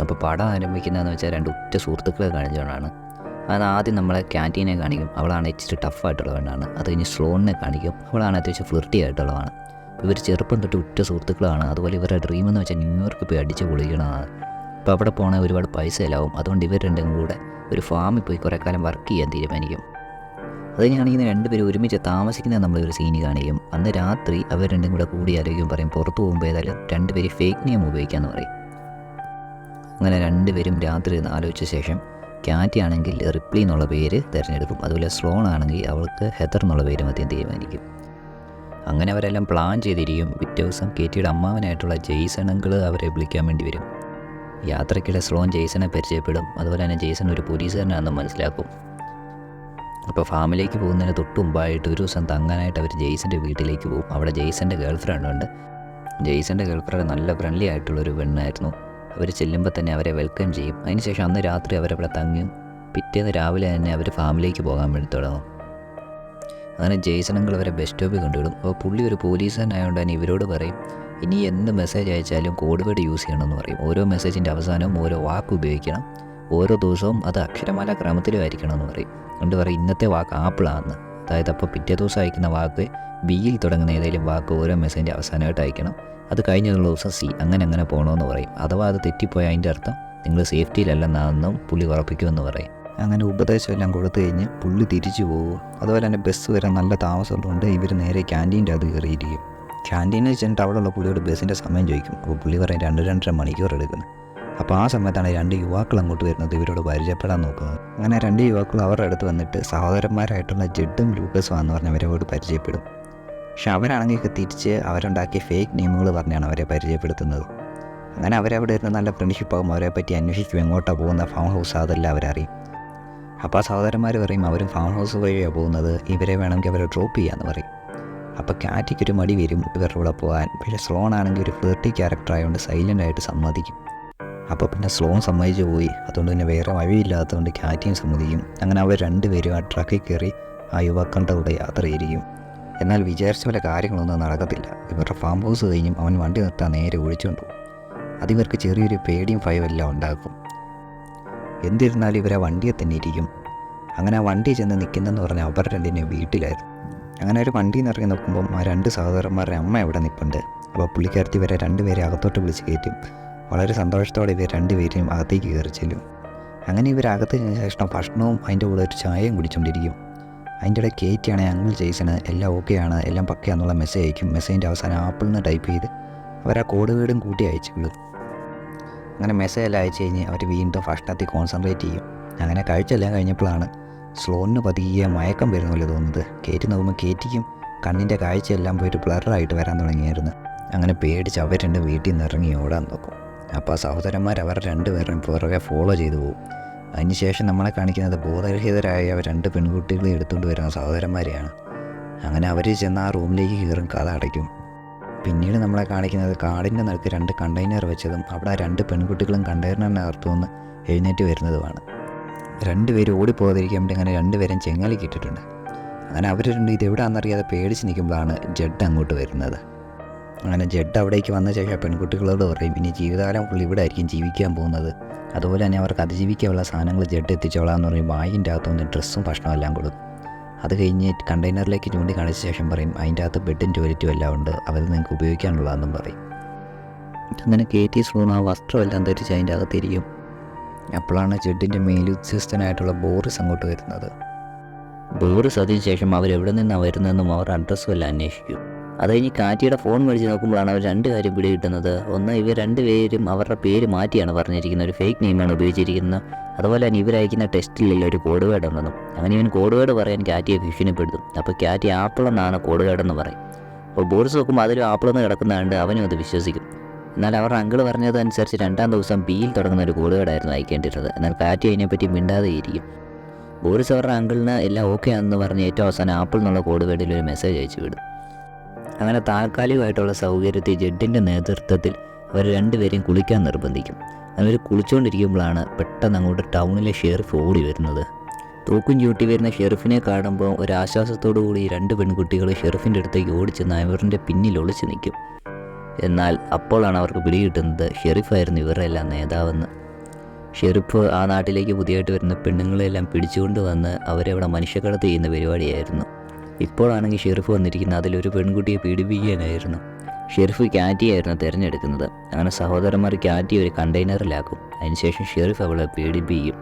അപ്പോൾ പടം ആരംഭിക്കുന്നതെന്ന് വെച്ചാൽ രണ്ട് ഉറ്റ സുഹൃത്തുക്കളെ കാണിച്ചുകൊണ്ടാണ് അത് ആദ്യം നമ്മളെ ക്യാന്റീനെ കാണിക്കും. അവളാണ് ഇച്ചിരി ടഫായിട്ടുള്ള പെണ്ണാണ് അത് കഴിഞ്ഞ് സ്ലോണിനെ കാണിക്കും. അവളാണ് അത്യാവശ്യം ഫ്ലിർട്ടി ആയിട്ടുള്ളതാണ് ഇവർ ചെറുപ്പം തൊട്ട് ഉറ്റ സുഹൃത്തുക്കളാണ്. അതുപോലെ ഇവരുടെ ഡ്രീം എന്ന് വെച്ചാൽ ന്യൂയോർക്ക് പോയി അടിച്ച് പൊളിക്കണതാണ്. അപ്പോൾ അവിടെ പോകണേ ഒരുപാട് പൈസ ചിലവും അതുകൊണ്ട് ഇവർ രണ്ടും കൂടെ ഒരു ഫാമിൽ പോയി കുറേ കാലം വർക്ക് ചെയ്യാൻ തീരുമാനിക്കും. അത് കഴിഞ്ഞാണെങ്കിൽ രണ്ടുപേരും ഒരുമിച്ച് താമസിക്കുന്നത് നമ്മളൊരു സീന് കാണിക്കും. അന്ന് രാത്രി അവർ രണ്ടും കൂടെ കൂടി ആലോചിക്കും പറയും പുറത്ത് പോകുമ്പോൾ ഏതായാലും രണ്ടുപേരും ഫേക്ക് നെയിം ഉപയോഗിക്കാമെന്ന് പറയും. അങ്ങനെ രണ്ടുപേരും രാത്രി ആലോചിച്ച ശേഷം ക്യാറ്റി ആണെങ്കിൽ റിപ്ലി എന്നുള്ള പേര് തിരഞ്ഞെടുക്കും. അതുപോലെ സ്ലോൺ ആണെങ്കിൽ അവൾക്ക് ഹെതർ എന്നുള്ള പേര് മദ്യം തീരുമാനിക്കും. അങ്ങനെ അവരെല്ലാം പ്ലാൻ ചെയ്തിരിക്കും. പിറ്റേ ദിവസം കേറ്റിയുടെ അമ്മാവനായിട്ടുള്ള ജെയ്സൺ അങ്കിൾ അവരെ വിളിക്കാൻ വേണ്ടി വരും. യാത്രയ്ക്കിടെ സ്ലോൺ ജെയ്സനെ പരിചയപ്പെടും. അതുപോലെ തന്നെ ജെയ്സൺ ഒരു പോലീസുകാരനാണെന്ന് മനസ്സിലാക്കും. അപ്പോൾ ഫാമിലേക്ക് പോകുന്നതിന് തൊട്ട് മുമ്പായിട്ട് ഒരു ദിവസം തങ്ങാനായിട്ട് അവർ ജെയ്സന്റെ വീട്ടിലേക്ക് പോകും. അവിടെ ജെയ്സന്റെ ഗേൾ ഫ്രണ്ട് ഉണ്ട്. ജെയ്സന്റെ ഗേൾ ഫ്രണ്ട് നല്ല ഫ്രണ്ട്ലി ആയിട്ടുള്ളൊരു പെണ്ണായിരുന്നു. അവർ ചെല്ലുമ്പോൾ തന്നെ അവരെ വെൽക്കം ചെയ്യും. അതിനുശേഷം അന്ന് രാത്രി അവരവിടെ തങ്ങും പിറ്റേന്ന് രാവിലെ തന്നെ അവർ ഫാമിലേക്ക് പോകാൻ വേണ്ടി തുടങ്ങും അങ്ങനെ ജെയ്സണങ്ങൾ അവരെ ബസ് സ്റ്റോപ്പിൽ കൊണ്ടുവിടും. അപ്പോൾ പുള്ളി ഒരു പോലീസുകാരനായതുകൊണ്ട് തന്നെ ഇവരോട് പറയും ഇനി എന്ത് മെസ്സേജ് അയച്ചാലും കോഡ് വേർഡ് യൂസ് ചെയ്യണമെന്ന് പറയും. ഓരോ മെസ്സേജിന്റെ അവസാനവും ഓരോ വാക്ക് ഉപയോഗിക്കണം. ഓരോ ദിവസവും അത് അക്ഷരമാല ക്രമത്തിലും ആയിരിക്കണം എന്ന് പറയും. അതുകൊണ്ട് പറയും ഇന്നത്തെ വാക്ക് ആപ്പിളാണെന്ന് അതായത് അപ്പോൾ പിറ്റേ ദിവസം അയക്കുന്ന വാക്ക് ബിയിൽ തുടങ്ങുന്ന ഏതെങ്കിലും വാക്ക് ഓരോ മെസ്സേജിന്റെ അവസാനമായിട്ട് അയക്കണം. അത് കഴിഞ്ഞുള്ള ദിവസം സി അങ്ങനെ അങ്ങനെ പോകണമെന്ന് പറയും. അഥവാ അത് തെറ്റിപ്പോയ അതിന്റെ അർത്ഥം നിങ്ങൾ സേഫ്റ്റിയിലല്ലെന്നാണെന്നും പുള്ളി ഉറപ്പിക്കുമെന്ന് പറയും. അങ്ങനെ ഉപദേശമെല്ലാം കൊടുത്തു കഴിഞ്ഞ് പുള്ളി തിരിച്ചു പോകും. അതുപോലെ തന്നെ ബസ് വരാൻ നല്ല താമസമുള്ളതുകൊണ്ട് ഇവർ നേരെ ക്യാന്റീന്റെ അത് കയറിയിരിക്കും. ക്യാന്റീനിൽ ചെന്നിട്ട് അവിടെയുള്ള പുള്ളിയോട് ബസ്സിന്റെ സമയം ചോദിക്കും. അപ്പോൾ പുള്ളി പറയും രണ്ട് രണ്ടര മണിക്കൂർ എടുക്കുന്നത് അപ്പോൾ ആ സമയത്താണ് രണ്ട് യുവാക്കൾ അങ്ങോട്ട് വരുന്നത് ഇവരോട് പരിചയപ്പെടാൻ നോക്കുന്നത്. അങ്ങനെ രണ്ട് യുവാക്കൾ അവരുടെ അടുത്ത് വന്നിട്ട് സഹോദരന്മാരായിട്ടുള്ള ജെഡും ലൂക്കസും എന്ന് പറഞ്ഞ് അവരോട് പരിചയപ്പെടും. പക്ഷെ അവരാണെങ്കിൽ തിരിച്ച് അവരുണ്ടാക്കിയ ഫേക്ക് നെയിമുകൾ പറഞ്ഞാണ് അവരെ പരിചയപ്പെടുത്തുന്നത്. അങ്ങനെ അവരവിടെ ഇരുന്ന് നല്ല ഫ്രണ്ട്ഷിപ്പ് ആകും അവരെ പറ്റി അന്വേഷിക്കും എങ്ങോട്ടാണ് പോകുന്ന ഫാം ഹൗസ് അതെല്ലാം അവരറിയും. അപ്പോൾ ആ സഹോദരന്മാർ പറയും അവരും ഫാം ഹൗസ് വഴിയാണ് പോകുന്നത് ഇവരെ വേണമെങ്കിൽ അവരെ ഡ്രോപ്പ് ചെയ്യാമെന്ന് പറയും. അപ്പോൾ കാറ്റിക്ക് ഒരു മടി വരും ഇവരുടെ കൂടെ പോകാൻ. പക്ഷേ സ്ലോൺ ആണെങ്കിൽ ഒരു ഫ്ലേർട്ടി ക്യാരക്ടർ ആയതുകൊണ്ട് സൈലന്റ് ആയിട്ട് സമ്മതിക്കും. അപ്പോൾ പിന്നെ സ്ലോൺ സമ്മതിച്ച് പോയി. അതുകൊണ്ട് പിന്നെ വേറെ വഴിയില്ലാത്തതുകൊണ്ട് കാറ്റിയും സമ്മതിക്കും. അങ്ങനെ അവർ രണ്ടുപേരും ആ ട്രക്കിൽ കയറി ആ യുവാക്കളുടെ കൂടെ യാത്ര ചെയ്തിരിക്കും എന്നാൽ വിചാരിച്ച പോലെ കാര്യങ്ങളൊന്നും നടക്കത്തില്ല. ഇവരുടെ ഫാം ഹൗസ് കഴിഞ്ഞും അവൻ വണ്ടി നിർത്താൻ നേരെ ഒഴിച്ചുകൊണ്ടു അതിവർക്ക് ചെറിയൊരു പേടിയും ഭയവും എല്ലാം ഉണ്ടാക്കും. എന്തിരുന്നാലും ഇവരെ വണ്ടിയെ തന്നെ ഇരിക്കും. അങ്ങനെ ആ വണ്ടി ചെന്ന് നിൽക്കുന്നതെന്ന് പറഞ്ഞാൽ അവർ രണ്ടിന്റെ വീട്ടിലായിരുന്നു. അങ്ങനെ ഒരു വണ്ടിയിൽ നിന്ന് ഇറങ്ങി നോക്കുമ്പം ആ രണ്ട് സഹോദരന്മാരുടെ അമ്മ എവിടെ നിൽപ്പുണ്ട് അപ്പോൾ പുള്ളിക്കാരത്തി ഇവരെ രണ്ടുപേരെ അകത്തോട്ട് വിളിച്ച് കയറ്റും. വളരെ സന്തോഷത്തോടെ ഇവർ രണ്ടുപേരെയും അകത്തേക്ക് കയറി ചെല്ലും. അങ്ങനെ ഇവർ അകത്ത് ശേഷം ഭക്ഷണവും അതിന്റെ കൂടെ ഒരു ചായയും കുടിച്ചുകൊണ്ടിരിക്കും അതിന്റെ ഇടയിൽ കയറ്റിയാണ് അങ്ങൾ ജെയ്സണ്. എല്ലാം ഓക്കെയാണ്. എല്ലാം പക്കയാണെന്നുള്ള മെസ്സേജ് അയക്കും. മെസ്സേജിന്റെ അവസാനം ആപ്പിൾ നിന്ന് ടൈപ്പ് ചെയ്ത് അവർ ആ കോഡ് വീടും കൂട്ടി അയച്ചു അങ്ങനെ മെസ്സേജ് എല്ലാം അയച്ചു കഴിഞ്ഞ് അവർ വീണ്ടും ഭക്ഷണത്തിൽ കോൺസെൻട്രേറ്റ് ചെയ്യും. അങ്ങനെ കഴിച്ചെല്ലാം കഴിഞ്ഞപ്പോഴാണ് സ്ലോണിന് പതിയെ മയക്കം വരുന്ന പോലെ തോന്നുന്നത്. കയറ്റി നോക്കുമ്പോൾ കയറ്റിക്കും. കണ്ണിന്റെ കാഴ്ചയെല്ലാം പോയിട്ട് ബ്ലറായിട്ട് വരാൻ തുടങ്ങിയായിരുന്നു. അങ്ങനെ പേടിച്ച് അവർ രണ്ട് വീട്ടിൽ നിന്ന് ഇറങ്ങി ഓടാൻ നോക്കും. അപ്പോൾ ആ സഹോദരന്മാർ അവർ രണ്ടുപേരും പുറകെ ഫോളോ ചെയ്തു പോകും അതിനുശേഷം നമ്മളെ കാണിക്കുന്നത് ബോധരഹിതരായ രണ്ട് പെൺകുട്ടികളെ എടുത്തുകൊണ്ട് വരുന്ന സഹോദരന്മാരെയാണ്. അങ്ങനെ അവർ ചെന്ന് ആ റൂമിലേക്ക് കയറും കഥ അടയ്ക്കും. പിന്നീട് നമ്മളെ കാണിക്കുന്നത് കാടിന്റെ നടുക്ക് രണ്ട് കണ്ടെയ്നർ വെച്ചതും അവിടെ രണ്ട് പെൺകുട്ടികളും കണ്ടെയ്നറിനെ അർത്ഥമെന്ന് എഴുന്നേറ്റ് വരുന്നതുമാണ്. രണ്ടുപേരും ഓടിപ്പോകാതിരിക്കാൻ വേണ്ടി അങ്ങനെ രണ്ടുപേരും ചെങ്ങലി കിട്ടിട്ടുണ്ട് അങ്ങനെ അവർ രണ്ട് ഇത് എവിടെയാണെന്നറിയാതെ പേടിച്ച് നിൽക്കുമ്പോഴാണ് ജഡ് അങ്ങോട്ട് വരുന്നത്. അങ്ങനെ ജഡ് അവിടേക്ക് വന്ന ശേഷം പെൺകുട്ടികളോട് പറയും ഇനി ജീവിതകാലം ഫുൾ ഇവിടെ ആയിരിക്കും ജീവിക്കാൻ പോകുന്നത്. അതുപോലെ തന്നെ അവർക്ക് അതിജീവിക്കാനുള്ള സാധനങ്ങൾ ജെഡ് എത്തിച്ചോളാം എന്ന് പറയും. വായിന്റെ അകത്തുനിന്ന് ഡ്രസ്സും ഭക്ഷണവും എല്ലാം കൊടുക്കും. അത് കഴിഞ്ഞ് കണ്ടെയ്നറിലേക്ക് ചൂണ്ടി കാണിച്ച ശേഷം പറയും അതിന്റെ അകത്ത് ബെഡും ടോയ്ലറ്റും എല്ലാം ഉണ്ട്. അവർ നിങ്ങൾക്ക് ഉപയോഗിക്കാനുള്ളതെന്നും പറയും. അങ്ങനെ കെ ടി സ്ലൂൺ ആ വസ്ത്രമെല്ലാം ധരിച്ച് അതിന്റെ അകത്തിരിക്കും അപ്പോഴാണ് ജെഡിന്റെ മേലുദ്ധ്യസ്ഥനായിട്ടുള്ള ബോറിസ് അങ്ങോട്ട് വരുന്നത്. ബോറിസ് അതിന് ശേഷം അവരെവിടെ നിന്നാണ് വരുന്നതെന്നും അവർ അഡ്രസ്സും എല്ലാം അന്വേഷിക്കും. അത് കഴിഞ്ഞ് കാറ്റിയുടെ ഫോൺ മേടിച്ച് നോക്കുമ്പോഴാണ് അവർ രണ്ട് കാര്യം പിടി കിട്ടുന്നത് ഒന്ന് ഇവർ രണ്ടുപേരും അവരുടെ പേര് മാറ്റിയാണ് പറഞ്ഞിരിക്കുന്നത്. ഒരു ഫേക്ക് നെയിമാണ് ഉപയോഗിച്ചിരിക്കുന്നത്. അതുപോലെ തന്നെ ഇവരയക്കുന്ന ടെസ്റ്റിലുള്ള ഒരു കോഡ് വേർഡ് ഉണ്ടെന്നും. അങ്ങനെ ഇവൻ കോഡ് വേർഡ് പറയാൻ കാറ്റിയെ ഭീഷണിപ്പെടുത്തും. അപ്പോൾ കാറ്റി ആപ്പിൾ എന്നാണ് കോഡ് വേർഡ് എന്ന് പറയും. അപ്പോൾ ബോറിസ് നോക്കുമ്പോൾ അതൊരു ആപ്പിൾ എന്ന് കിടക്കുന്നതുകൊണ്ട് അവനും അത് വിശ്വസിക്കും. എന്നാൽ അവരുടെ അങ്കിൾ പറഞ്ഞതനുസരിച്ച് രണ്ടാം ദിവസം ബിയിൽ തുടങ്ങുന്ന ഒരു കോഡ് വേർഡായിരുന്നു അയക്കേണ്ടിരുന്നത് എന്നാൽ കാറ്റി അതിനെപ്പറ്റി മിണ്ടാതെ ഇരിക്കും. ബോറിസ് അവരുടെ അങ്കിളിന് എല്ലാം ഓക്കെ ആണെന്ന് പറഞ്ഞ് ഏറ്റവും അവസാനം ആപ്പിൾ എന്നുള്ള കോഡ് വേർഡിൽ ഒരു മെസ്സേജ് അയച്ചു വിടും. അങ്ങനെ താൽക്കാലികമായിട്ടുള്ള സൗകര്യത്തിൽ ജെഡിന്റെ നേതൃത്വത്തിൽ അവർ രണ്ടുപേരെയും കുളിക്കാൻ നിർബന്ധിക്കും. അവർ കുളിച്ചുകൊണ്ടിരിക്കുമ്പോഴാണ് പെട്ടെന്ന് അങ്ങോട്ട് ടൗണിലെ ഷെറിഫ് ഓടി വരുന്നത്. തൂക്കും ചൂട്ടി വരുന്ന ഷെറിഫിനെ കാണുമ്പോൾ ഒരാശ്വാസത്തോടു കൂടി രണ്ട് പെൺകുട്ടികൾ ഷെറിഫിന്റെ അടുത്തേക്ക് ഓടിച്ചെന്ന് അവരുടെ പിന്നിൽ ഒളിച്ചു നിൽക്കും. എന്നാൽ അപ്പോഴാണ് അവർക്ക് പിടികിട്ടുന്നത് ഷെറിഫായിരുന്നു ഇവരുടെ എല്ലാം നേതാവെന്ന്. ഷെറിഫ് ആ നാട്ടിലേക്ക് പുതിയതായിട്ട് വരുന്ന പെണ്ണുങ്ങളെല്ലാം പിടിച്ചുകൊണ്ട് വന്ന് അവരെ അവിടെ മനുഷ്യക്കടത്ത് ചെയ്യുന്ന പരിപാടിയായിരുന്നു. ഇപ്പോഴാണെങ്കിൽ ഷെറിഫ് വന്നിരിക്കുന്നത് അതിലൊരു പെൺകുട്ടിയെ പീഡിപ്പിക്കാനായിരുന്നു. ഷെറിഫ് ക്യാറ്റിയായിരുന്നു തിരഞ്ഞെടുക്കുന്നത്. അങ്ങനെ സഹോദരന്മാർ ക്യാറ്റി ഒരു കണ്ടെയ്നറിലാക്കും. അതിനുശേഷം ഷെറിഫ് അവളെ പീഡിപ്പിക്കും.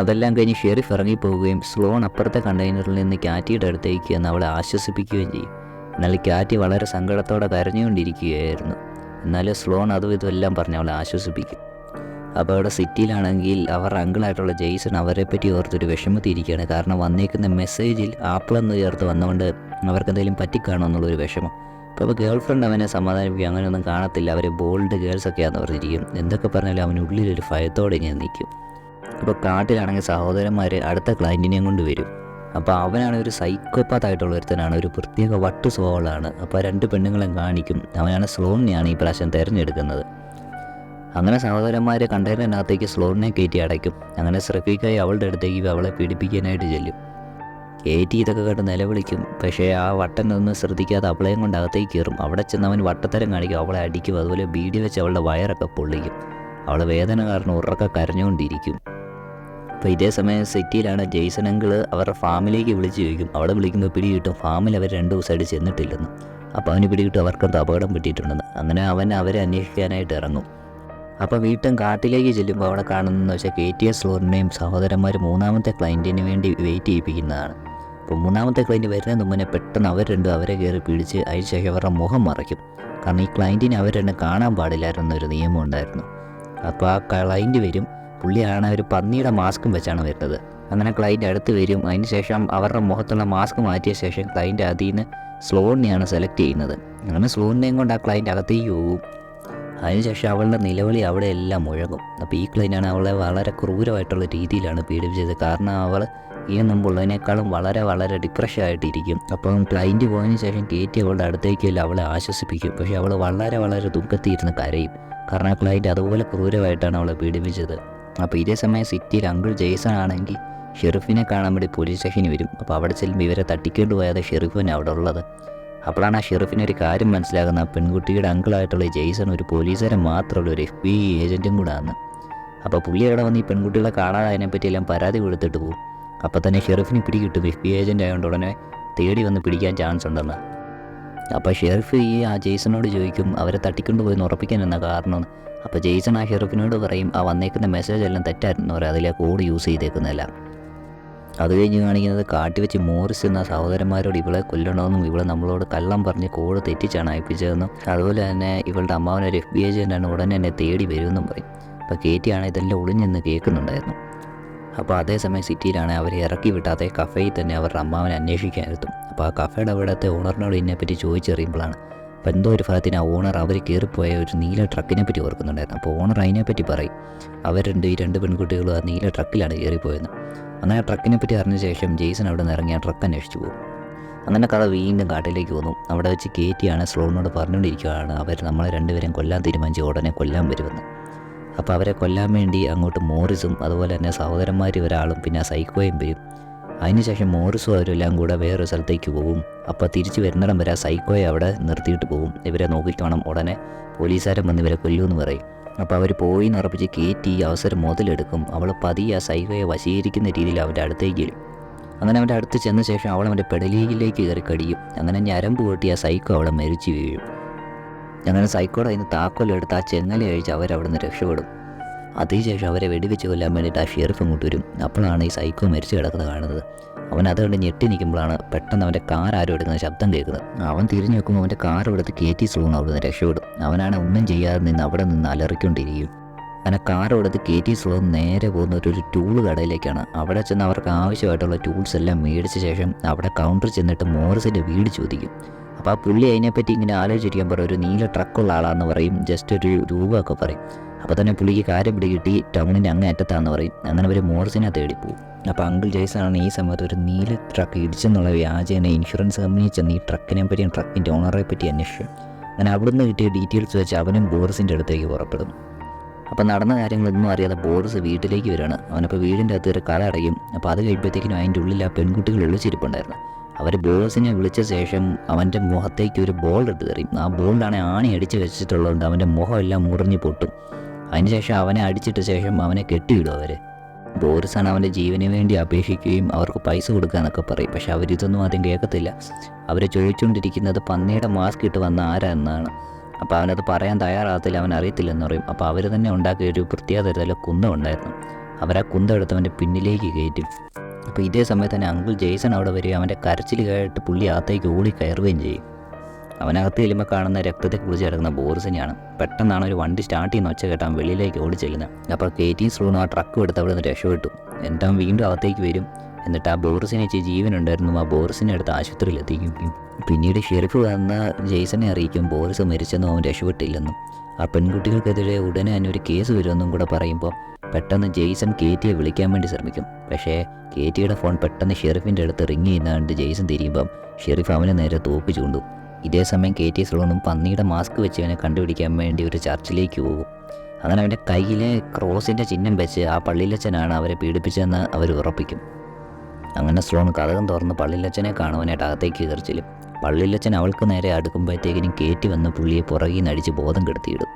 അതെല്ലാം കഴിഞ്ഞ് ഷെറിഫ് ഇറങ്ങിപ്പോവുകയും സ്ലോൺ അപ്പുറത്തെ കണ്ടെയ്നറിൽ നിന്ന് ക്യാറ്റിയുടെ അടുത്തേക്ക് എന്ന് അവളെ ആശ്വസിപ്പിക്കുകയും ചെയ്യും. എന്നാൽ ക്യാറ്റി വളരെ സങ്കടത്തോടെ കരഞ്ഞുകൊണ്ടിരിക്കുകയായിരുന്നു. എന്നാൽ സ്ലോൺ അതും ഇതുമെല്ലാം പറഞ്ഞ് അവളെ ആശ്വസിപ്പിക്കും. അപ്പോൾ അവിടെ സിറ്റിയിലാണെങ്കിൽ അവർ അങ്കിളായിട്ടുള്ള ജെയ്സൺ അവരെ പറ്റി ഓർത്തൊരു വിഷമത്തിയിരിക്കുകയാണ്. കാരണം വന്നേക്കുന്ന മെസ്സേജിൽ ആപ്പിൾ എന്ന് ചേർത്ത് വന്നുകൊണ്ട് അവർക്ക് എന്തെങ്കിലും പറ്റിക്കാണോ എന്നുള്ളൊരു വിഷമം. അപ്പോൾ അപ്പോൾ ഗേൾ ഫ്രണ്ട് അവനെ സമാധാനിപ്പിക്കുക അങ്ങനെയൊന്നും കാണത്തില്ല. അവർ ബോൾഡ് ഗേൾസ് ഗേൾസൊക്കെയാണെന്ന് പറഞ്ഞിരിക്കും. എന്തൊക്കെ പറഞ്ഞാലും അവനുള്ളിലൊരു ഭയത്തോടെ ഇങ്ങനെ നിൽക്കും. അപ്പോൾ കാട്ടിലാണെങ്കിൽ സഹോദരന്മാർ അടുത്ത ക്ലയന്റിനെയും കൊണ്ട് വരും. അപ്പോൾ അവനാണ് ഒരു സൈക്കോപാത്ത് ആയിട്ടുള്ള ഒരുത്തനാണ്. ഒരു പ്രത്യേക വട്ടു സ്വഭാവമാണ് അപ്പോൾ രണ്ട് പെണ്ണുങ്ങളെ കാണിക്കും. അവനാണ് സ്ലോണിനെയാണ് ഈ പ്രാവശ്യം തിരഞ്ഞെടുക്കുന്നത്. അങ്ങനെ സഹോദരന്മാരെ കണ്ടെയ്നറിനകത്തേക്ക് സ്ലോറിനെ കയറ്റി അടയ്ക്കും. അങ്ങനെ ശ്രഫീക്കായി അവളുടെ അടുത്തേക്ക് അവളെ പീഡിപ്പിക്കാനായിട്ട് ചെല്ലും. കയറ്റി ഇതൊക്കെ കണ്ട് നിലവിളിക്കും. പക്ഷേ ആ വട്ടൻ ഒന്നും ശ്രദ്ധിക്കാതെ അവളെയും കൊണ്ട് അകത്തേക്ക് കയറും. അവിടെ ചെന്ന് അവൻ വട്ടത്തരം കാണിക്കും. അവളെ അടിക്കും. അതുപോലെ ബീഡി വെച്ച് അവളുടെ വയറൊക്കെ പൊള്ളിക്കും. അവളെ വേദന കാരണം ഉറക്കെ കരഞ്ഞുകൊണ്ടിരിക്കും. അപ്പോൾ ഇതേ സമയം സിറ്റിയിലാണ് ജെയ്സൺ അങ്കിൾ അവരുടെ ഫാമിലേക്ക് വിളിച്ച് ചോദിക്കും. അവിടെ വിളിക്കുമ്പോൾ പിടി കിട്ടും ഫാമിൽ അവർ രണ്ട് ദിവസമായിട്ട് ചെന്നിട്ടില്ലെന്ന്. അപ്പോൾ അവന് പിടികിട്ടും അവർക്കത് അപകടം പറ്റിയിട്ടുണ്ടെന്ന്. അങ്ങനെ അവൻ അവരെ അന്വേഷിക്കാനായിട്ട് ഇറങ്ങും. അപ്പോൾ വീട്ടും കാട്ടിലേക്ക് ചെല്ലുമ്പോൾ അവിടെ കാണുന്നതെന്ന് വെച്ചാൽ കെ ടി എസ് ലോറിന്റെയും സഹോദരന്മാർ മൂന്നാമത്തെ ക്ലയന്റിന് വേണ്ടി വെയിറ്റ് ചെയ്യിപ്പിക്കുന്നതാണ്. അപ്പോൾ മൂന്നാമത്തെ ക്ലയന്റ് വരുന്നതിന് മുന്നേ പെട്ടെന്ന് അവർ രണ്ടും അവരെ കയറി പിടിച്ച് അയച്ച അവരുടെ മുഖം മറയ്ക്കും. കാരണം ഈ ക്ലയന്റിനെ അവർ രണ്ടും കാണാൻ പാടില്ലായിരുന്ന ഒരു നിയമം ഉണ്ടായിരുന്നു. അപ്പോൾ ആ ക്ലയന്റ് വരും. പുള്ളിയാണ് ഒരു പന്നിയുടെ മാസ്കും വെച്ചാണ് വരുന്നത്. അങ്ങനെ ക്ലയന്റ് അടുത്ത് വരും. അതിന് ശേഷം അവരുടെ മുഖത്തുള്ള മാസ്ക് മാറ്റിയ ശേഷം ക്ലയന്റ് അതിൽ നിന്ന് സ്ലോണിനെയാണ് സെലക്ട് ചെയ്യുന്നത്. അങ്ങനെ സ്ലോണിനെയും കൊണ്ട് ആ ക്ലയന്റ് അകത്തേക്ക് പോകും. അതിനുശേഷം അവളുടെ നിലവിളി അവിടെ എല്ലാം മുഴങ്ങും. അപ്പോൾ ഈ ക്ലൈനാണ് അവളെ വളരെ ക്രൂരമായിട്ടുള്ള രീതിയിലാണ് പീഡിപ്പിച്ചത് കാരണം അവൾ ഈ മുമ്പുള്ളതിനേക്കാളും വളരെ വളരെ ഡിപ്രഷൻ ആയിട്ടിരിക്കും. അപ്പം ക്ലൈന്റ് പോയതിന് ശേഷം കയറ്റി അവളുടെ അടുത്തേക്കല്ല അവളെ ആശ്വസിപ്പിക്കും. പക്ഷേ അവൾ വളരെ വളരെ ദുഃഖത്തിയിരുന്ന് കരയും. കാരണം ക്ലൈന്റ് അതുപോലെ ക്രൂരമായിട്ടാണ് അവളെ പീഡിപ്പിച്ചത്. അപ്പോൾ ഇതേ സമയം സിറ്റിയിൽ അങ്കിൾ ജെയ്സൺ ആണെങ്കിൽ ഷെറിഫിനെ കാണാൻ വേണ്ടി പോലീസ് സ്റ്റേഷനിൽ വരും. അപ്പോൾ അവിടെ ചെല്ലുമ്പോൾ ഇവരെ തട്ടിക്കേണ്ടു പോയാതെ ഷെറിഫിനെ അവിടെ ഉള്ളത്. അപ്പോഴാണ് ആ ഷെറിഫിന് ഒരു കാര്യം മനസ്സിലാകുന്ന പെൺകുട്ടിയുടെ അങ്കിളായിട്ടുള്ള ജെയ്സൺ ഒരു പോലീസുകാരൻ മാത്രമുള്ള ഒരു എഫ് ബി ഏജന്റും കൂടെ ആണ് അപ്പോൾ പുള്ളി അവിടെ വന്ന് ഈ പെൺകുട്ടികളെ കാണാതെ അതിനെപ്പറ്റി എല്ലാം പരാതി കൊടുത്തിട്ട് പോകും അപ്പോൾ തന്നെ ഷെറിഫിന് പിടികിട്ടും. എഫ് ബി ഏജന്റ് ആയതുകൊണ്ട് ഉടനെ തേടി വന്ന് പിടിക്കാൻ ചാൻസ് ഉണ്ടെന്ന്. അപ്പോൾ ഷെറിഫ് ഈ ആ ജെയ്സണോട് ചോദിക്കും അവരെ തട്ടിക്കൊണ്ട് പോയി ഉറപ്പിക്കാൻ എന്ന കാരണം അപ്പോൾ ജെയ്സൺ ആ ഷെറിഫിനോട് പറയും ആ വന്നേക്കുന്ന മെസ്സേജ് എല്ലാം തെറ്റായിരുന്നു പറയാം. അതിലെ കോഡ് യൂസ് ചെയ്തേക്കുന്നില്ല അത് കഴിഞ്ഞ് കാണിക്കുന്നത് കാട്ടി വെച്ച് മോറിസ് എന്ന സഹോദരന്മാരോട് ഇവളെ കൊല്ലണമെന്നും ഇവളെ നമ്മളോട് കള്ളം പറഞ്ഞ് കോഡ് തെറ്റിച്ചാണ് അയപ്പിച്ചതെന്നും അതുപോലെ തന്നെ ഇവളുടെ അമ്മാവൻ ഒരു എഫ് ബി ഏജന്റാണ് ഉടനെ എന്നെ തേടി വരുമെന്നും പറയും. അപ്പോൾ കേറ്റിയാണ് ഇതെല്ലാം ഒളിഞ്ഞെന്ന് കേൾക്കുന്നുണ്ടായിരുന്നു. അപ്പോൾ അതേസമയം സിറ്റിയിലാണ് അവരെ ഇറക്കി വിട്ടാതെ കഫയിൽ തന്നെ അവരുടെ അമ്മാവനെ അന്വേഷിക്കാൻ എത്തും അപ്പോൾ ആ കഫയുടെ അവിടുത്തെ ഓണറിനോട് ഇതിനെപ്പറ്റി ചോദിച്ചറിയുമ്പോഴാണ്. അപ്പോൾ എന്തോ ഒരു ഭാഗത്തിന് ആ ഓണർ അവർ കയറിപ്പോയ ഒരു നീല ട്രക്കിനെ പറ്റി ഓർക്കുന്നുണ്ടായിരുന്നു. അപ്പോൾ ഓണർ അതിനെപ്പറ്റി പറയും. അവർ രണ്ട് ഈ രണ്ട് പെൺകുട്ടികളും ആ നീല ട്രക്കിലാണ് കയറിപ്പോയെന്ന്. അങ്ങനെ ആ ട്രക്കിനെ പറ്റി അറിഞ്ഞ ശേഷം ജെയ്സൺ അവിടെ നിന്ന് ഇറങ്ങി ആ ട്രക്ക് അന്വേഷിച്ചു പോകും. അങ്ങനെ കട വീണ്ടും കാട്ടിലേക്ക് വന്നു. അവിടെ വെച്ച് കയറ്റിയാണ് സ്ലോണിനോട് പറഞ്ഞുകൊണ്ടിരിക്കുകയാണ് അവർ നമ്മളെ രണ്ടുപേരും കൊല്ലാൻ തീരുമാനിച്ച് ഉടനെ കൊല്ലാൻ വരുമെന്ന്. അപ്പോൾ അവരെ കൊല്ലാൻ വേണ്ടി അങ്ങോട്ട് മോറിസും അതുപോലെ തന്നെ സഹോദരന്മാർ ഒരാളും പിന്നെ സൈക്കോയും വരും. അതിനുശേഷം മോറിസും അവരെല്ലാം കൂടെ വേറൊരു സ്ഥലത്തേക്ക് പോകും. അപ്പോൾ തിരിച്ച് വരുന്നിടം വരെ സൈക്കോയെ അവിടെ നിർത്തിയിട്ട് പോകും. ഇവരെ നോക്കിക്കണം ഉടനെ പോലീസുകാരൻ വന്ന് ഇവരെ കൊല്ലുമെന്ന് പറയും. അപ്പോൾ അവർ പോയി എന്ന് ഉറപ്പിച്ച് കയറ്റി ഈ അവസരം മുതലെടുക്കും. അവൾ പതിയെ ആ സൈക്കോയെ വശീകരിക്കുന്ന രീതിയിൽ അവന്റെ അടുത്തേക്ക് വരും. അങ്ങനെ അവന്റെ അടുത്ത് ചെന്ന ശേഷം അവൾ അവന്റെ പെടലിയിലേക്ക് കയറി കടിയും. അങ്ങനെ ഞരമ്പ് പൊട്ടി ആ സൈക്കോ അവളെ മരിച്ചു വീഴും. അങ്ങനെ സൈക്കോടെ അതിന് താക്കോലെടുത്ത് ആ ചെങ്ങല അവരവിടെ നിന്ന് രക്ഷപ്പെടും. അതിനുശേഷം അവരെ വെടിവെച്ച് കൊല്ലാൻ വേണ്ടിയിട്ട് ആ ഷെറിഫ് അങ്ങോട്ട് വരും. അപ്പോഴാണ് ഈ സൈക്കോ മരിച്ചു കിടക്കുന്നത് കാണുന്നത്. അവൻ അതുകൊണ്ട് കണ്ട് ഞെട്ടി നിൽക്കുമ്പോഴാണ് പെട്ടെന്ന് അവന്റെ കാർ ആരും എടുക്കുന്ന ശബ്ദം കേൾക്കുന്നത്. അവൻ തിരിഞ്ഞു നോക്കുമ്പോൾ അവന്റെ കാർ എടുത്ത് കയറ്റി സ്ലൂൺ അവിടെ നിന്ന് രക്ഷപ്പെടും. അവനാണ് ഒന്നും ചെയ്യാതെ നിന്ന് അവിടെ നിന്ന് അലറിക്കൊണ്ടിരിക്കും അങ്ങനെ കാർ എടുത്ത് കയറ്റി സ്ലോ നേരെ പോകുന്ന ഒരു ഒരു ടൂൾ കടയിലേക്കാണ്. അവിടെ ചെന്ന് അവർക്ക് ആവശ്യമായിട്ടുള്ള ടൂൾസ് എല്ലാം മേടിച്ച ശേഷം അവിടെ കൗണ്ടർ ചെന്നിട്ട് മോറിസിന്റെ വീട് ചോദിക്കും. അപ്പോൾ ആ പുള്ളി അതിനെപ്പറ്റി ഇങ്ങനെ ആലോചിച്ചിരിക്കാൻ പറയും ഒരു നീല ട്രക്കുള്ള ആളാണെന്ന് പറയും. ജസ്റ്റ് ഒരു രൂപമൊക്കെ പറയും. അപ്പോൾ തന്നെ പുള്ളിക്ക് കാര്യം പിടികിട്ടി ടൗണിന്റെ അങ്ങേ അറ്റത്താന്ന് പറയും. അങ്ങനെ അവർ മോർസിനെ തേടി പോകും അപ്പോൾ അങ്കിൾ ജയ്സാണ് ഈ സമയത്ത് ഒരു നീല ട്രക്ക് ഇടിച്ചെന്നുള്ള വ്യാജേന ഇൻഷുറൻസ് കമ്പനി ചെന്ന് ഈ ട്രക്കിനെ പറ്റിയും ട്രക്കിന്റെ ഓണറെ പറ്റി അന്വേഷിച്ചു. അങ്ങനെ അവിടുന്ന് കിട്ടിയ ഡീറ്റെയിൽസ് വെച്ച് അവനും ബോറിസിന്റെ അടുത്തേക്ക് പുറപ്പെടും അപ്പോൾ നടന്ന കാര്യങ്ങളൊന്നും അറിയാതെ ബോറിസ് വീട്ടിലേക്ക് വരികയാണ് അവനപ്പോൾ വീടിന്റെ അകത്ത് ഒരു കല അടയും. അപ്പോൾ അത് കഴിയുമ്പോഴത്തേക്കിനും അതിന്റെ ഉള്ളിൽ ആ പെൺകുട്ടികൾ ഒളിച്ചിരിപ്പുണ്ടായിരുന്നു. അവർ ബോസിനെ വിളിച്ച ശേഷം അവന്റെ മുഖത്തേക്ക് ഒരു ബോൾ എടുത്ത് എറിയും ആ ബോളിലാണ് ആണി അടിച്ച് വെച്ചിട്ടുള്ളതുകൊണ്ട് അവന്റെ മുഖം എല്ലാം മുറിഞ്ഞ് പൊട്ടും. അതിനുശേഷം അവനെ അടിച്ചിട്ട ശേഷം അവനെ കെട്ടിയിടും അവർ ബോറിസാണ് അവന്റെ ജീവന് വേണ്ടി അപേക്ഷിക്കുകയും അവർക്ക് പൈസ കൊടുക്കാന്നൊക്കെ പറയും. പക്ഷെ അവരിതൊന്നും ആദ്യം കേൾക്കത്തില്ല. അവർ ചോദിച്ചുകൊണ്ടിരിക്കുന്നത് പന്നിയുടെ മാസ്ക് ഇട്ട് വന്ന ആരാ എന്നാണ്. അപ്പോൾ അവനത് പറയാൻ തയ്യാറാകത്തില്ല അവൻ അറിയത്തില്ലെന്ന് പറയും. അപ്പോൾ അവർ തന്നെ ഉണ്ടാക്കിയ ഒരു പ്രത്യേക തരത്തിലുള്ള കുന്തം ഉണ്ടായിരുന്നു. അവരാ കുന്തം എടുത്ത് അവന്റെ പിന്നിലേക്ക് കയറ്റി. അപ്പോൾ ഇതേ സമയത്ത് തന്നെ അങ്കിൾ ജെയ്സൺ അവിടെ വരികയും അവന്റെ കരച്ചിൽ കേട്ട് പുള്ളി അകത്തേക്ക് ഓടി കയറുകയും ചെയ്യും. അവനകത്ത് ചെല്ലുമ്പോൾ കാണുന്ന രക്തത്തെ കുറിച്ച് കിടക്കുന്ന ബോറിസിനെയാണ് പെട്ടെന്നാണ് ഒരു വണ്ടി സ്റ്റാർട്ട് ചെയ്യുന്ന ഒച്ച കേട്ടാൻ വെളിയിലേക്ക് ഓടി ചെല്ലുന്നത്. അപ്പോൾ കെ ടി സ്ലൂൺ ആ ട്രക്ക് എടുത്ത് അവിടെ നിന്ന് രക്ഷപ്പെട്ടു. എന്നിട്ട് അവൻ വീണ്ടും അകത്തേക്ക് വരും. എന്നിട്ട് ആ ബോറിസിനെ വെച്ച് ജീവനുണ്ടായിരുന്നു ആ ബോറിസിനെ എടുത്ത് ആശുപത്രിയിൽ എത്തിക്കും. പിന്നീട് ഷെറിഫ് വന്ന ജെയ്സനെ അറിയിക്കും ബോറിസ് മരിച്ചെന്നും അവൻ രക്ഷപ്പെട്ടില്ലെന്നും. ആ പെൺകുട്ടികൾക്കെതിരെ ഉടനെ തന്നെ ഒരു കേസ് വരുമെന്നും കൂടെ പറയുമ്പോൾ പെട്ടെന്ന് ജെയ്സൺ കേറ്റിയെ വിളിക്കാൻ വേണ്ടി ശ്രമിക്കും. പക്ഷേ കേറ്റിയുടെ ഫോൺ പെട്ടെന്ന് ഷെറിഫിന്റെ അടുത്ത് റിങ് ചെയ്യുന്നതുകൊണ്ട് ജെയ്സൺ തിരിയുമ്പം ഷെറിഫ് അവനെ നേരെ തോപ്പ് ചൂണ്ടും ഇതേ സമയം കെ ടി സ്ലോണും പന്നിയുടെ മാസ്ക് വെച്ചവനെ കണ്ടുപിടിക്കാൻ വേണ്ടി ഒരു ചർച്ചിലേക്ക് പോകും. അങ്ങനെ അവന്റെ കയ്യിലെ ക്രോസിന്റെ ചിഹ്നം വെച്ച് ആ പള്ളിയിലച്ചനാണ് അവരെ പീഡിപ്പിച്ചതെന്ന് അവർ ഉറപ്പിക്കും. അങ്ങനെ സ്ലോൺ കഥകം തുറന്ന് പള്ളിയിലച്ചനെ കാണുവാനായിട്ട് അകത്തേക്ക് കയറിച്ചിലും പള്ളിയിലച്ചൻ അവൾക്ക് നേരെ അടുക്കുമ്പോഴത്തേക്കിനും കയറ്റി വന്ന് പുള്ളിയെ പുറകിൽ നടിച്ച് ബോധം കെടുത്തിയിടും.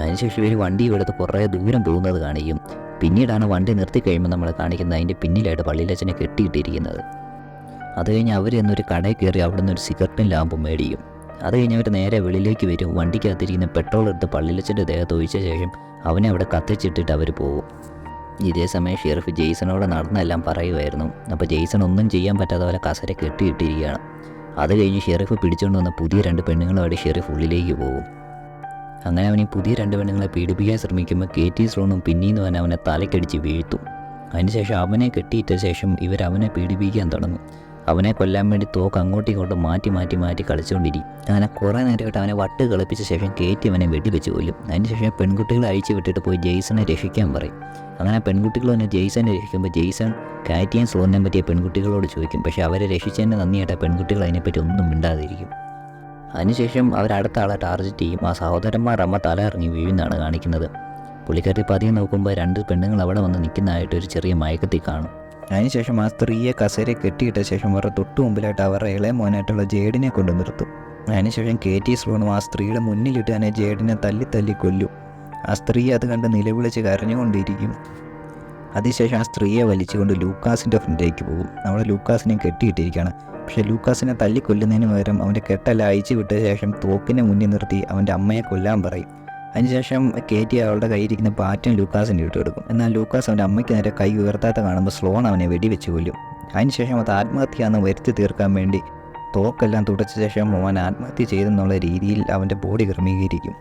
അതിനുശേഷം ഇവർ വണ്ടി എടുത്ത് കുറേ ദൂരം പോകുന്നത് കാണിക്കും പിന്നീടാണ് വണ്ടി നിർത്തി കഴിയുമ്പോൾ നമ്മൾ കാണിക്കുന്നത് അതിന്റെ പിന്നിലായിട്ട് പള്ളിയിലച്ചനെ കെട്ടിയിട്ടിരിക്കുന്നത്. അത് കഴിഞ്ഞ് അവർ എന്നൊരു കടയിൽ കയറി അവിടെ നിന്ന് ഒരു സിഗരറ്റും ലാമ്പും മേടിക്കും. അത് കഴിഞ്ഞ് അവർ നേരെ വെളിയിലേക്ക് വരും. വണ്ടിക്കകത്തിരിക്കുന്ന പെട്രോൾ എടുത്ത് പള്ളിയിലച്ചന്റെ ദേഹത്ത് ഒഴിച്ച ശേഷം അവനെ അവിടെ കത്തിച്ചിട്ടിട്ട് അവർ പോകും ഇതേ സമയം ഷെറിഫ് ജെയ്സണോട് നടന്നെല്ലാം പറയുമായിരുന്നു അപ്പോൾ ജെയ്സൺ ഒന്നും ചെയ്യാൻ പറ്റാതെ പോലെ കസര കെട്ടിയിട്ടിരിക്കുകയാണ്. അത് കഴിഞ്ഞ് ഷെറിഫ് പിടിച്ചുകൊണ്ട് വന്ന പുതിയ രണ്ട് പെണ്ണുങ്ങളുമായിട്ട് ഷെറിഫ് ഉള്ളിലേക്ക് പോകും. അങ്ങനെ അവൻ ഈ പുതിയ രണ്ട് പെണ്ണുങ്ങളെ പീഡിപ്പിക്കാൻ ശ്രമിക്കുമ്പോൾ കെ ടി സ്ലോണും പിന്നീന്ന് വന്നെ അവനെ തലക്കടിച്ച് വീഴ്ത്തും. അതിനുശേഷം അവനെ കെട്ടിയിട്ട ശേഷം ഇവർ അവനെ പീഡിപ്പിക്കാൻ തുടങ്ങും. അവനെ കൊല്ലാൻ വേണ്ടി തോക്ക് അങ്ങോട്ടും ഇങ്ങോട്ടും മാറ്റി മാറ്റി മാറ്റി കളിച്ചുകൊണ്ടിരിക്കും അങ്ങനെ കുറേ നേരമായിട്ട് അവനെ വട്ട് കളിപ്പിച്ച ശേഷം കയറ്റി അവനെ വെടിവെച്ച് കൊല്ലും. അതിനുശേഷം പെൺകുട്ടികളെ അഴിച്ചു വിട്ടിട്ട് പോയി ജെയ്സനെ രക്ഷിക്കാൻ പറയും. അങ്ങനെ പെൺകുട്ടികൾ തന്നെ ജെയ്സനെ രക്ഷിക്കുമ്പോൾ ജെയ്സൺ കാറ്റിയും സോറിനെ പറ്റിയ പെൺകുട്ടികളോട് ചോദിക്കും. പക്ഷേ അവരെ രക്ഷിച്ചതിന്റെ നന്ദിയായിട്ട് പെൺകുട്ടികൾ അതിനെപ്പറ്റി ഒന്നും മിണ്ടാതിരിക്കും. അതിനുശേഷം അവർ അടുത്ത ആളെ ടാർഗറ്റ് ചെയ്യും. ആ സഹോദരന്മാർ അമ്മ തല ഇറങ്ങി വീഴുന്നതാണ് കാണിക്കുന്നത്. പുള്ളിക്കാരി പതിയെ നോക്കുമ്പോൾ രണ്ട് പെണ്ണുങ്ങൾ അവിടെ വന്ന് നിൽക്കുന്നതായിട്ട് ഒരു ചെറിയ മയക്കത്തിൽ കാണും. അതിനുശേഷം ആ സ്ത്രീയെ കസേരയെ കെട്ടിയിട്ട ശേഷം അവരുടെ തൊട്ടു മുമ്പിലായിട്ട് അവരുടെ ഇളയ മോനായിട്ടുള്ള ജേഡിനെ കൊണ്ട് നിർത്തും. അതിനുശേഷം കെ ടി സ്ലോണും ആ സ്ത്രീയുടെ മുന്നിലിട്ട് തന്നെ ജേഡിനെ തല്ലി തല്ലി കൊല്ലും. ആ സ്ത്രീ അത് കണ്ട് നിലവിളിച്ച് കരഞ്ഞുകൊണ്ടിരിക്കും. അതിനുശേഷം ആ സ്ത്രീയെ വലിച്ചുകൊണ്ട് ലൂക്കാസിന്റെ ഫ്രണ്ടിലേക്ക് പോകും. നമ്മുടെ ലൂക്കാസിനെ കെട്ടിയിട്ടിരിക്കുകയാണ്. പക്ഷേ ലൂക്കാസിനെ തല്ലിക്കൊല്ലുന്നതിന് പകരം അവന്റെ കെട്ടെല്ലാം അയച്ചു വിട്ട ശേഷം തോക്കിനെ മുന്നിൽ നിർത്തി അവന്റെ അമ്മയെ കൊല്ലാൻ പറയും. അതിനുശേഷം കയറ്റി അവളുടെ കയ്യിരിക്കുന്ന പാറ്റും ഇട്ട് കൊടുക്കും. എന്നാൽ ലൂക്കാസ് അവന്റെ അമ്മയ്ക്ക് നേരെ കൈ ഉയർത്താത്ത കാണുമ്പോൾ സ്ലോൺ അവനെ വെടിവെച്ച് കൊല്ലും. അതിനുശേഷം അത് ആത്മഹത്യയാണെന്ന് വരുത്തി തീർക്കാൻ വേണ്ടി തോക്കെല്ലാം തുടച്ച ശേഷം അവൻ ആത്മഹത്യ ചെയ്തെന്നുള്ള രീതിയിൽ അവന്റെ ബോഡി ക്രമീകരിക്കും.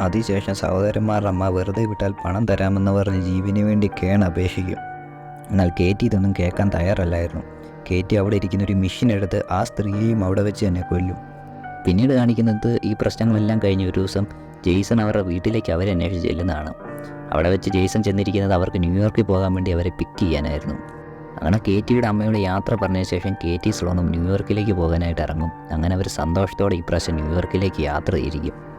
അതിനുശേഷം സഹോദരന്മാരുടെ അമ്മ വെറുതെ വിട്ടാൽ പണം തരാമെന്ന് പറഞ്ഞ് ജീവന് വേണ്ടി കേൺ അപേക്ഷിക്കും. എന്നാൽ കേറ്റി ഇതൊന്നും കേൾക്കാൻ തയ്യാറല്ലായിരുന്നു. കേറ്റി അവിടെ ഇരിക്കുന്ന ഒരു മെഷീൻ എടുത്ത് ആ സ്ത്രീയെയും അവിടെ വെച്ച് തന്നെ കൊല്ലും. പിന്നീട് കാണിക്കുന്നത് ഈ പ്രശ്നങ്ങളെല്ലാം കഴിഞ്ഞ ഒരു ദിവസം ജെയ്സൺ അവരുടെ വീട്ടിലേക്ക് അവരെ അന്വേഷിച്ച് ചെല്ലുന്നതാണ്. അവിടെ വെച്ച് ജെയ്സൺ ചെന്നിരിക്കുന്നത് അവർക്ക് ന്യൂയോർക്കിൽ പോകാൻ വേണ്ടി അവരെ പിക്ക് ചെയ്യാനായിരുന്നു. അങ്ങനെ കെ ടിയുടെ അമ്മയോട് യാത്ര പറഞ്ഞ ശേഷം കെ ടി സ്ലോണും ന്യൂയോർക്കിലേക്ക് പോകാനായിട്ട് ഇറങ്ങും. അങ്ങനെ അവർ സന്തോഷത്തോടെ ഇപ്രാവശ്യം ന്യൂയോർക്കിലേക്ക് യാത്ര ചെയ്തിരിക്കും